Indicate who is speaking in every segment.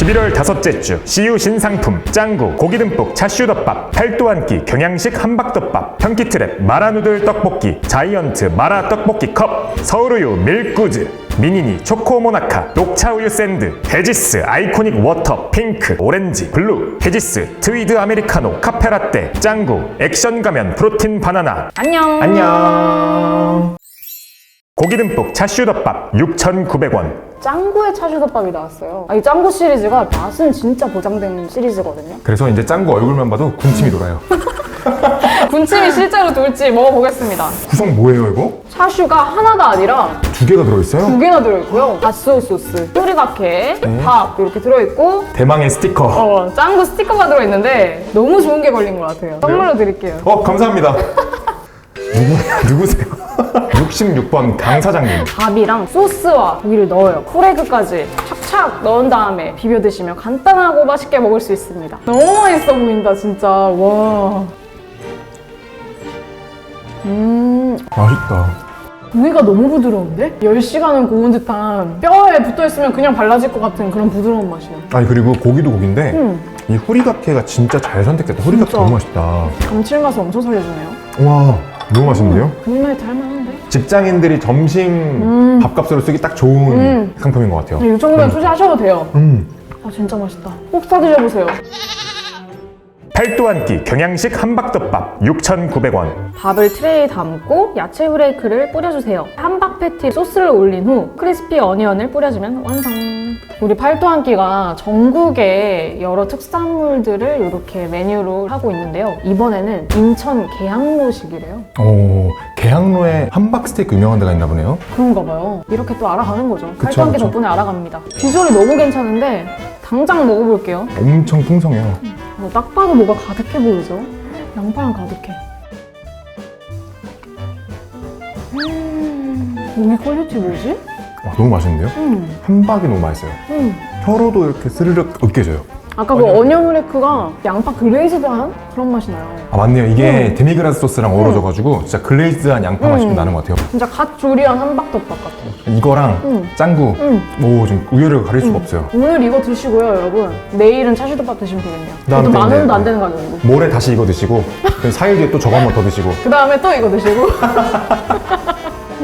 Speaker 1: 11월 다섯째 주 CU 신상품 짱구 고기 듬뿍 차슈덮밥 팔도 한끼 경양식 함박덮밥 편키트랩 마라누들 떡볶이 자이언트 마라 떡볶이 컵 서울우유 밀꾸즈 미니니 초코모나카 녹차우유 샌드 베지스 아이코닉 워터 핑크 오렌지 블루 베지스 트위드 아메리카노 카페라떼 짱구 액션 가면 프로틴 바나나
Speaker 2: 안녕.
Speaker 1: 안녕 고기 듬뿍 차슈덮밥 6,900원
Speaker 2: 짱구의 차슈덮밥이 나왔어요. 아, 이 짱구 시리즈가 맛은 진짜 보장된 시리즈거든요.
Speaker 3: 그래서 이제 짱구 얼굴만 봐도 군침이 돌아요.
Speaker 2: 군침이 실제로 돌지 먹어보겠습니다.
Speaker 3: 구성 뭐예요 이거?
Speaker 2: 차슈가 하나가 아니라
Speaker 3: 두 개가 들어있어요?
Speaker 2: 두 개나 들어있고요. 갓소 소스, 뿌리가케, 밥 이렇게 들어있고
Speaker 3: 대망의 스티커.
Speaker 2: 어, 짱구 스티커가 들어있는데 너무 좋은 게 걸린 것 같아요. 선물로 드릴게요.
Speaker 3: 어 감사합니다. 누구 누구세요? 66번 강 사장님.
Speaker 2: 밥이랑 소스와 고기를 넣어요. 후레그까지 착착 넣은 다음에 비벼 드시면 간단하고 맛있게 먹을 수 있습니다. 너무 맛있어 보인다, 진짜. 와. 음,
Speaker 3: 맛있다.
Speaker 2: 고기가 너무 부드러운데? 10시간은 구운 듯한 뼈에 붙어 있으면 그냥 발라질 것 같은 그런 부드러운 맛이야.
Speaker 3: 아니 그리고 고기도 고기인데
Speaker 2: 음.
Speaker 3: 이 후리가케가 진짜 잘 선택됐다. 후리가케
Speaker 2: 진짜.
Speaker 3: 너무 맛있다.
Speaker 2: 감칠맛을 엄청 살려주네요.
Speaker 3: 와 너무 맛있는데요?
Speaker 2: 그릴라이트 할만한데?
Speaker 3: 직장인들이 점심 밥값으로 쓰기 딱 좋은
Speaker 2: 음.
Speaker 3: 상품인 것 같아요.
Speaker 2: 이 정도면 투자하셔도 돼요.
Speaker 3: 음.
Speaker 2: 아, 진짜 맛있다. 꼭 사드셔보세요.
Speaker 1: 팔도 한 끼 경양식 함박덮밥 6,900원
Speaker 2: 밥을 트레이에 담고 야채 후레이크를 뿌려주세요. 함박 패티 소스를 올린 후 크리스피 어니언을 뿌려주면 완성. 우리 팔도 한 끼가 전국의 여러 특산물들을 이렇게 메뉴로 하고 있는데요. 이번에는 인천 계양로식이래요.
Speaker 3: 오 계양로에 함박 스테이크 유명한 데가 있나 보네요.
Speaker 2: 그런가 봐요. 이렇게 또 알아가는 거죠. 팔도 한 끼. 덕분에 알아갑니다. 비주얼이 너무 괜찮은데 당장 먹어볼게요.
Speaker 3: 엄청 풍성해요.
Speaker 2: 뭐 딱 봐도 뭐가 가득해 보이죠? 양파랑 가득해. 음, 고기 퀄리티 뭐지?
Speaker 3: 와, 너무 맛있는데요?
Speaker 2: 음,
Speaker 3: 함박이 너무 맛있어요.
Speaker 2: 음.
Speaker 3: 혀로도 이렇게 스르륵 으깨져요.
Speaker 2: 아까 그 어니언 후레크가 양파 글레이즈드한 그런 맛이 나요.
Speaker 3: 아 맞네요. 이게
Speaker 2: 음.
Speaker 3: 데미그라스 소스랑 어우러져가지고 진짜 글레이즈한 양파 맛이 좀
Speaker 2: 음.
Speaker 3: 나는 것 같아요.
Speaker 2: 진짜 갓 조리한 함박덮밥 같아요.
Speaker 3: 이거랑
Speaker 2: 음.
Speaker 3: 짱구
Speaker 2: 음.
Speaker 3: 오좀 우열을 가릴 수가 없어요.
Speaker 2: 오늘 이거 드시고요, 여러분. 내일은 차슈덮밥 드시면 되겠네요. 그것도 만
Speaker 3: 이제
Speaker 2: 원도 안 되는 가격이고.
Speaker 3: 모레 다시 이거 드시고 4일 뒤에 또 저거 한 번 더 드시고
Speaker 2: 그 다음에 또 이거 드시고.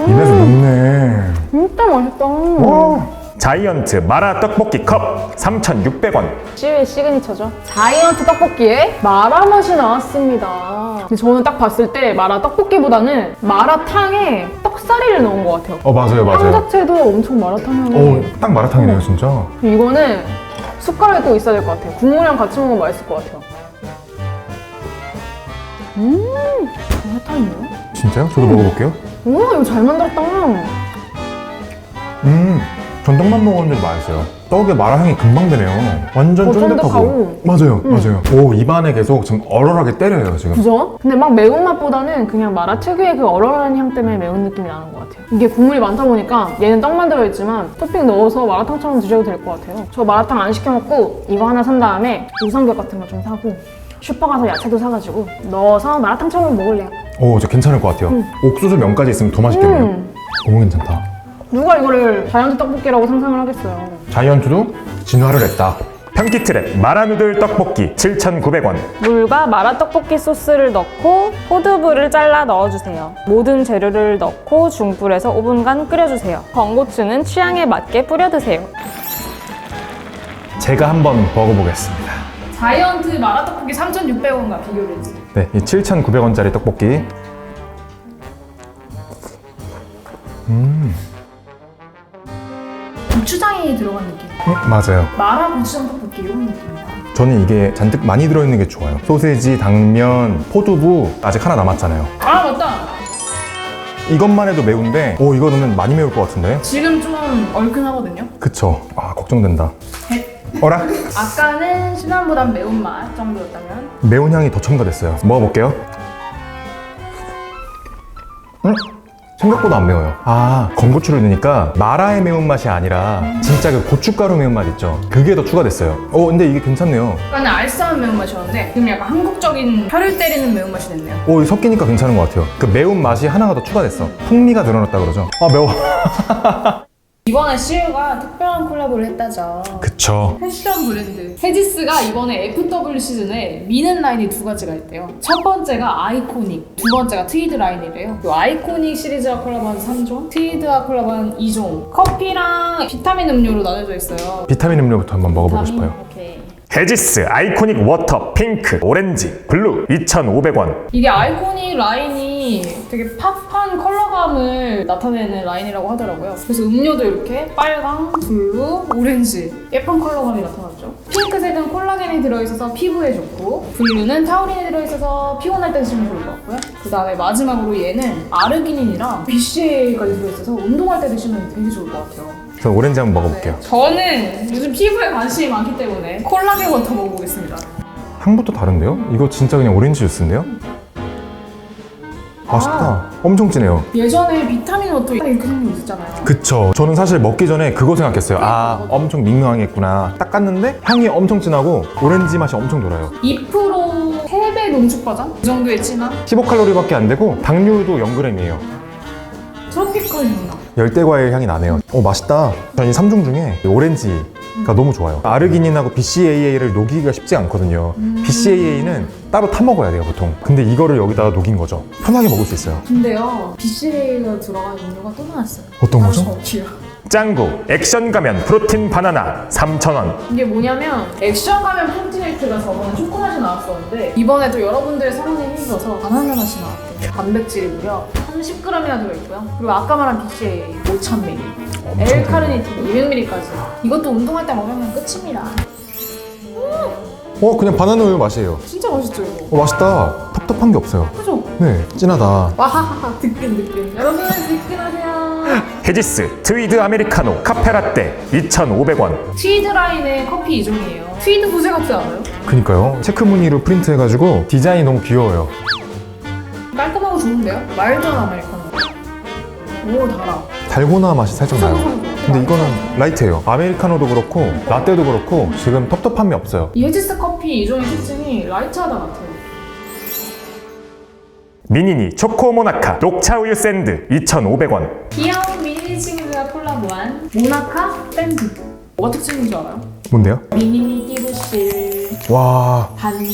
Speaker 3: 입에서 녹네.
Speaker 2: 진짜 맛있다.
Speaker 3: 와.
Speaker 1: 자이언트 마라 떡볶이 컵 3,600원
Speaker 2: CU의 시그니처죠. 자이언트 떡볶이에 마라 맛이 나왔습니다. 근데 저는 딱 봤을 때 마라 떡볶이보다는 마라탕에 떡사리를 넣은 것 같아요.
Speaker 3: 어 맞아요
Speaker 2: 향
Speaker 3: 맞아요.
Speaker 2: 자체도 엄청 마라탕 향이.
Speaker 3: 오딱 마라탕이네요 진짜.
Speaker 2: 이거는 숟가락이 꼭 있어야 될 것 같아요. 국물이랑 같이 먹으면 맛있을 것 같아요. 음, 마라탕이네요?
Speaker 3: 진짜요? 저도 먹어볼게요.
Speaker 2: 우와, 이거 잘 만들었다.
Speaker 3: 음 전떡만 먹었는데도 맛있어요. 떡에 마라 향이 금방 되네요. 완전
Speaker 2: 어,
Speaker 3: 쫀득하고.
Speaker 2: 쫀득하고.
Speaker 3: 맞아요 맞아요. 오 입안에 계속 지금 얼얼하게 때려요 지금.
Speaker 2: 그죠? 근데 막 매운맛보다는 그냥 마라 특유의 그 얼얼한 향 때문에 매운 느낌이 나는 것 같아요. 이게 국물이 많다 보니까 얘는 떡만 들어있지만 토핑 넣어서 마라탕처럼 드셔도 될 것 같아요. 저 마라탕 안 시켜 먹고 이거 하나 산 다음에 우삼겹 같은 거 좀 사고 슈퍼 가서 야채도 사가지고 넣어서 마라탕처럼 먹을래요.
Speaker 3: 오 진짜 괜찮을 것 같아요. 옥수수 면까지 있으면 더 맛있겠네요.
Speaker 2: 음.
Speaker 3: 너무 괜찮다.
Speaker 2: 누가 이거를 자이언트 떡볶이라고 상상을 하겠어요.
Speaker 3: 자이언트도 진화를 했다.
Speaker 1: 편키트랩 마라누들 떡볶이 7,900원
Speaker 4: 물과 마라 떡볶이 소스를 넣고 포두부를 잘라 넣어주세요. 모든 재료를 넣고 중불에서 5분간 끓여주세요. 건고추는 취향에 맞게 뿌려 드세요.
Speaker 3: 제가 한번 먹어보겠습니다.
Speaker 2: 자이언트 마라 떡볶이 3,600원과 비교를 해주세요.
Speaker 3: 네, 이 7,900원짜리 떡볶이.
Speaker 2: 고추장이 들어간 느낌.
Speaker 3: 음, 맞아요.
Speaker 2: 마라 고추장 떡볶이 이런 느낌이다.
Speaker 3: 저는 이게 잔뜩 많이 들어있는 게 좋아요. 소세지, 당면, 포두부 아직 하나 남았잖아요.
Speaker 2: 아 맞다.
Speaker 3: 이것만 해도 매운데, 오 이거는 많이 매울 것 같은데?
Speaker 2: 지금 좀 얼큰하거든요.
Speaker 3: 그쵸? 아 걱정된다. 어라?
Speaker 2: 아까는 시나몬보단 매운맛 정도였다면
Speaker 3: 매운 향이 더 첨가됐어요. 먹어볼게요. 음? 생각보다 안 매워요. 아, 건고추를 넣으니까 마라의 매운맛이 아니라 진짜 그 고춧가루 매운맛 있죠? 그게 더 추가됐어요. 어, 근데 이게 괜찮네요.
Speaker 2: 아까는 알싸한 매운맛이었는데 지금 약간 한국적인 혀를 때리는 매운맛이 됐네요.
Speaker 3: 오, 이거 섞이니까 괜찮은 것 같아요. 그 매운 맛이 하나가 더 추가됐어. 풍미가 늘어났다 그러죠. 아, 매워.
Speaker 2: 이번에 CU가 특별한 콜라보를 했다죠.
Speaker 3: 그쵸.
Speaker 2: 패션 브랜드 헤지스가 이번에 FW 시즌에 미는 라인이 두 가지가 있대요. 첫 번째가 아이코닉, 두 번째가 트위드 라인이래요. 이 아이코닉 시리즈와 콜라보한 3종, 트위드와 콜라보한 2종. 커피랑 비타민 음료로 나눠져 있어요.
Speaker 3: 비타민 음료부터 한번 먹어보고
Speaker 2: 비타민?
Speaker 3: 싶어요.
Speaker 1: 헤지스 아이코닉 워터 핑크 오렌지 블루 2,500원
Speaker 2: 이게 아이코닉 라인이 되게 팝한 컬러감을 나타내는 라인이라고 하더라고요. 그래서 음료도 이렇게 빨강, 블루, 오렌지 예쁜 컬러감이 나타났죠. 핑크색은 콜라겐이 들어있어서 피부에 좋고 블루는 타우린이 들어있어서 피곤할 때 드시면 좋을 것 같고요. 그 다음에 마지막으로 얘는 아르기닌이랑 BCAA까지 들어있어서 운동할 때 드시면 되게 좋을 것 같아요.
Speaker 3: 저 오렌지 한번 먹어볼게요.
Speaker 2: 저는 요즘 피부에 관심이 많기 때문에 콜라겐 워터 먹어보겠습니다.
Speaker 3: 향부터 다른데요? 이거 진짜 그냥 오렌지 주스인데요? 맛있다. 엄청 진해요.
Speaker 2: 예전에 비타민 워터 이렇게 생긴 거 있었잖아요.
Speaker 3: 그쵸. 저는 사실 먹기 전에 그거 생각했어요. 아, 엄청 밍밍하겠구나. 딱 깠는데 향이 엄청 진하고 오렌지 맛이 엄청 돌아요.
Speaker 2: 2% 3배 농축 버전? 그 정도의 진한?
Speaker 3: 15칼로리밖에 안 되고 당류도 0g이에요.
Speaker 2: 트로피컬 향나
Speaker 3: 열대과일 향이 나네요. 어, 맛있다. 저는 이 3종 중에 이 오렌지가 너무 좋아요. 아르기닌하고 BCAA를 녹이기가 쉽지 않거든요. BCAA는 따로 타 먹어야 돼요, 보통. 근데 이거를 여기다가 녹인 거죠. 편하게 먹을 수 있어요.
Speaker 2: 근데요 BCA가 들어간 음료가 또 나왔어요
Speaker 3: 어떤
Speaker 2: 바로
Speaker 3: 거죠?
Speaker 2: 저기요
Speaker 1: 짱구 액션 가면 프로틴 바나나 3,000원.
Speaker 2: 이게 뭐냐면 액션 가면 폰티네이트가 저번에 초코맛이 나왔었는데 이번에도 여러분들의 사랑에 힘입어서 바나나 맛이 나왔대요. 단백질이 무려 30g이나 들어있고요. 그리고 아까 말한 BCA 5000ml
Speaker 3: 엄청
Speaker 2: L-카르니틴 200ml까지. 이것도 운동할 때 먹으면 끝입니다.
Speaker 3: 어, 그냥 바나나 우유 맛이에요.
Speaker 2: 진짜 맛있죠 이거?
Speaker 3: 어, 맛있다. 텁텁한 게 없어요.
Speaker 2: 그죠?
Speaker 3: 네, 진하다.
Speaker 2: 와하하하 뜨끈뜨끈 여러분 뜨끈하세요
Speaker 1: 헤지스 트위드 아메리카노 카페라떼 2,500원
Speaker 2: 트위드 라인의 커피 2종이에요. 트위드 부세 같지 않아요?
Speaker 3: 그니까요. 체크 무늬로 프린트해가지고 디자인이 너무 귀여워요.
Speaker 2: 깔끔하고 좋은데요? 말도 안 아메리카노. 오, 달아.
Speaker 3: 달고나 맛이 살짝 나요. 근데 이거는 라이트예요. 아메리카노도 그렇고 라떼도 그렇고 지금 텁텁함이 없어요.
Speaker 2: 이 헤지스 커피 2종의 특징이 라이트하다 같아요.
Speaker 1: 미니니 초코 모나카 녹차 우유 샌드 2,500원
Speaker 2: 귀여운 미니 친구가 콜라보한 모나카 밴드. 뭐가 특징인 줄 알아요?
Speaker 3: 뭔데요?
Speaker 2: 미니니 끼부실
Speaker 3: 와,
Speaker 2: 반.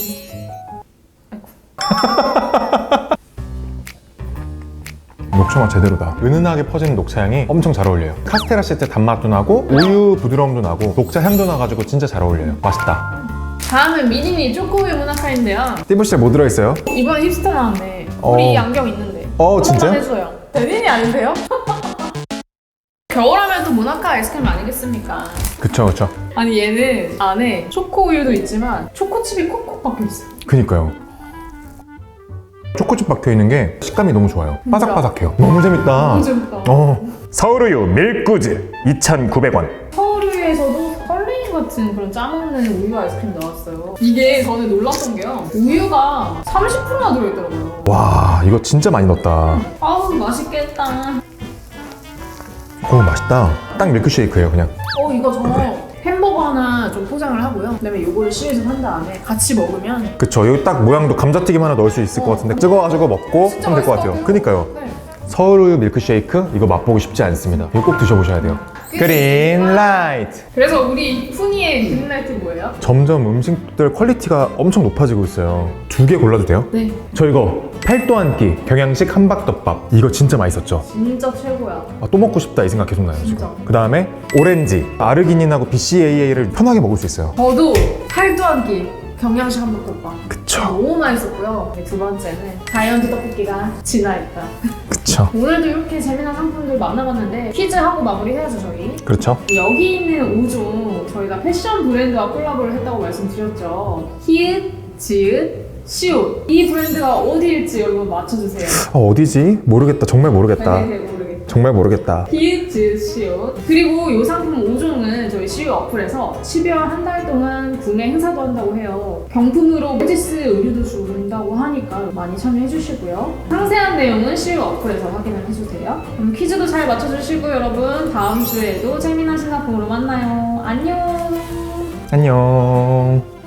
Speaker 3: 녹차 맛 제대로다. 은은하게 퍼지는 녹차 향이 엄청 잘 어울려요. 카스테라 시트 단맛도 나고 우유 부드러움도 나고 녹차 향도 나가지고 진짜 잘 어울려요. 맛있다.
Speaker 2: 다음은 미니니 초코우유 모나카인데요.
Speaker 3: 띠부씨에 뭐 들어있어요?
Speaker 2: 이번에 힙스터 나왔네. 우리
Speaker 3: 어.
Speaker 2: 안경 있는데.
Speaker 3: 어, 진짜요?
Speaker 2: 번만 해줘요. 대리인이 아닌데요? 겨울하면 또 모나카 아이스크림 아니겠습니까?
Speaker 3: 그쵸, 그쵸.
Speaker 2: 아니 얘는 안에 초코 우유도 있지만 초코칩이 콕콕 박혀 있어.
Speaker 3: 그니까요. 초코칩 박혀 있는 게 식감이 너무 좋아요. 바삭바삭해요. 너무 재밌다.
Speaker 2: 너무 재밌다.
Speaker 3: 어,
Speaker 1: 서울우유 밀구즈 2,900원
Speaker 2: 같은 그런 짜먹는 우유 아이스크림 나왔어요. 이게 저는 놀랐던 게요. 우유가 30%나 들어있더라고요.
Speaker 3: 와, 이거 진짜 많이 넣었다.
Speaker 2: 아우 맛있겠다.
Speaker 3: 오, 맛있다. 딱 밀크쉐이크예요, 그냥.
Speaker 2: 어 이거 저 햄버거 하나 좀 포장을 하고요. 그다음에 이거를 시에서 한 다음에 같이 먹으면
Speaker 3: 그쵸. 여기 딱 모양도 감자튀김 하나 넣을 수 있을 것 같은데 찍어가지고 먹고
Speaker 2: 진짜
Speaker 3: 하면 될 것
Speaker 2: 맛있을
Speaker 3: 같아요.
Speaker 2: 것
Speaker 3: 그니까요.
Speaker 2: 네.
Speaker 3: 서울우유 밀크쉐이크 이거 맛보기 쉽지 않습니다. 이거 꼭 드셔보셔야 돼요. 그린 라이트.
Speaker 2: 그래서 우리 푸니의 그린라이트 뭐예요?
Speaker 3: 점점 음식들 퀄리티가 엄청 높아지고 있어요. 두 개 골라도 돼요?
Speaker 2: 네.
Speaker 3: 저 이거 팔도 한 끼 경양식 함박덮밥 이거 진짜 맛있었죠.
Speaker 2: 진짜 최고야.
Speaker 3: 아, 또 먹고 싶다 이 생각 계속 나요 지금.
Speaker 2: 진짜.
Speaker 3: 그 다음에 오렌지 아르기닌하고 BCAA를 편하게 먹을 수 있어요.
Speaker 2: 저도 팔도 한 끼 경양식 한복덮밥.
Speaker 3: 그쵸.
Speaker 2: 너무 맛있었고요. 네, 두 번째는 다이언트 떡볶이가 진화했다.
Speaker 3: 그쵸.
Speaker 2: 오늘도 이렇게 재미난 상품들 만나봤는데 퀴즈하고 마무리해야죠 저희.
Speaker 3: 그렇죠.
Speaker 2: 여기 있는 5종 저희가 패션 브랜드와 콜라보를 했다고 말씀드렸죠. 히읗, 지읒, 시옷 이 브랜드가 어디일지 여러분 맞춰주세요.
Speaker 3: 어, 어디지? 모르겠다. 정말 모르겠다.
Speaker 2: 네, 네, 모르겠다.
Speaker 3: 정말 모르겠다.
Speaker 2: 히읗, 지읒, 시옷 그리고 이 상품 5종은 저희 시옷 어플에서 12월 한 달 동안 구매 행사도 한다고 해요. 경품으로 헤지스 의류도 준다고 하니까 많이 참여해 주시고요. 상세한 내용은 시옷 어플에서 확인을 해주세요. 그럼 퀴즈도 잘 맞춰주시고 여러분 다음 주에도 재미난 신상품으로 만나요. 안녕.
Speaker 3: 안녕.